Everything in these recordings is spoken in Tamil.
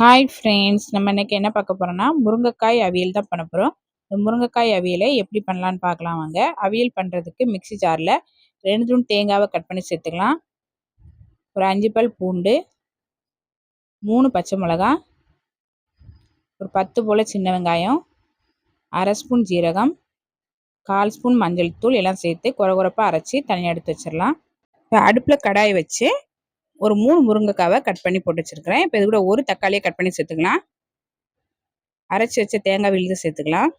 ஹாய் ஃப்ரெண்ட்ஸ் நம்ம இன்றைக்கி என்ன பார்க்க போகிறோன்னா முருங்கைக்காய் அவியல் தான் பண்ண போகிறோம் இந்த முருங்கைக்காய் அவியலை எப்படி பண்ணலான்னு பார்க்கலாம் வாங்க. அவியல் பண்ணுறதுக்கு மிக்சி ஜாரில் ரெண்டு தூண் தேங்காவை கட் பண்ணி சேர்த்துக்கலாம். ஒரு அஞ்சு பல் பூண்டு மூணு பச்சை மிளகா ஒரு பத்து போல் சின்ன வெங்காயம் அரை ஸ்பூன் ஜீரகம் கால் ஸ்பூன் மஞ்சள் தூள் எல்லாம் சேர்த்து குறை குறைப்பாக அரைச்சி தனியாக எடுத்து வச்சிடலாம். இப்போ அடுப்பில் கடாயை வச்சு ஒரு மூணு முருங்கைக்காவை கட் பண்ணி போட்டு வச்சுருக்கிறேன். இப்போ இது கூட ஒரு தக்காளியை கட் பண்ணி சேர்த்துக்கலாம். அரைச்சி வச்ச தேங்காய் விழுது சேர்த்துக்கலாம்.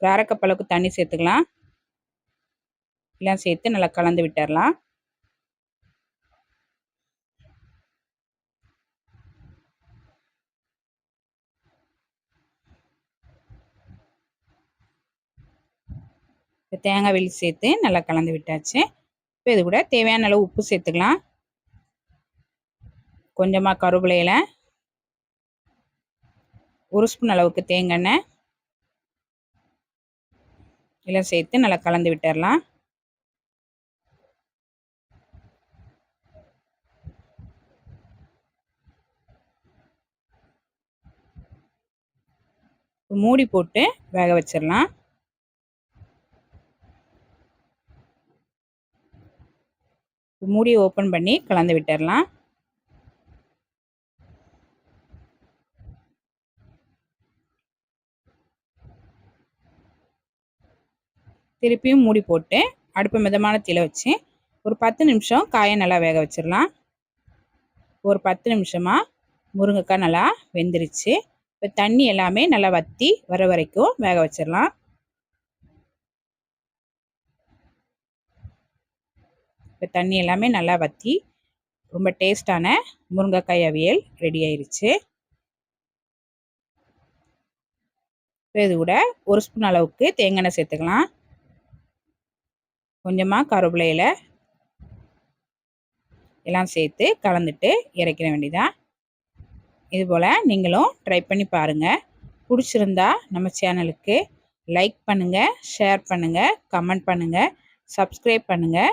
ஒரு அரைக்கப்பளவுக்கு தண்ணி சேர்த்துக்கலாம். எல்லாம் சேர்த்து நல்லா கலந்து விட்டுடலாம் தேங்காய் வெளி சேர்த்து நல்லா கலந்து விட்டாச்சு. இப்போ இது கூட தேவையான அளவு உப்பு சேர்த்துக்கலாம். கொஞ்சமாக கருவேப்பிலையில் ஒரு ஸ்பூன் அளவுக்கு தேங்காய் எல்லாம் சேர்த்து நல்லா கலந்து விட்டுடலாம் மூடி போட்டு வேக வச்சிடலாம். மூடியை ஓப்பன் பண்ணி கலந்து விட்டுடலாம் திருப்பியும் மூடி போட்டு அடுப்பு மிதமான தீல வச்சு ஒரு பத்து நிமிஷம் காயை நல்லா வேக வச்சிடலாம். ஒரு பத்து நிமிஷமாக முருங்கைக்காய் நல்லா வெந்துருச்சு. இப்போ தண்ணி எல்லாமே நல்லா வற்றி வர வரைக்கும் வேக வச்சிடலாம். இப்போ தண்ணி எல்லாமே நல்லா வற்றி ரொம்ப டேஸ்டான முருங்கைக்காய் அவியல் ரெடி ஆயிடுச்சு இப்போ இது கூட ஒரு ஸ்பூன் அளவுக்கு தேங்காய் சேர்த்துக்கலாம். கொஞ்சமாக கருவேப்பிலையில் எல்லாம் சேர்த்து கலந்துட்டு இறக்கிற வேண்டியதான் இதுபோல் நீங்களும் ட்ரை பண்ணி பாருங்கள் பிடிச்சிருந்தா நம்ம சேனலுக்கு லைக் பண்ணுங்கள் ஷேர் பண்ணுங்கள் கமெண்ட் பண்ணுங்கள் சப்ஸ்கிரைப் பண்ணுங்கள்